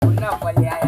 那我来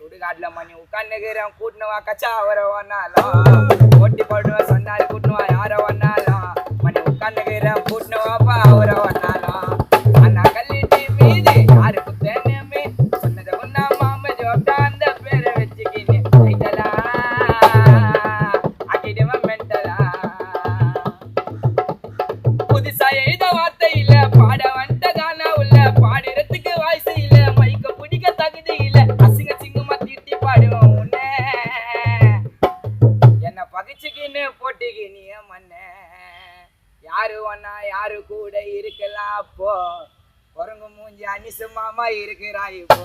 சுடுகாட்டுல மணி உட்காந்து கூட்டினவா கச்சா வரவா நான் போட்டி போடுவேன் சொன்னாலும் கூட்டினவா யாரு ஒன்னா யாரு கூட இருக்கலாம் அப்போ குரங்கு மூஞ்சி அனிசு மாமா இருக்கிறாய் இப்போ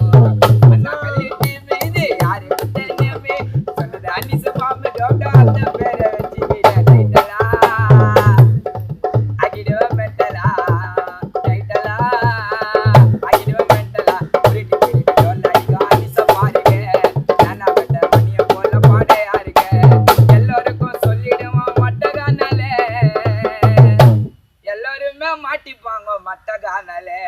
மட்ட காணலே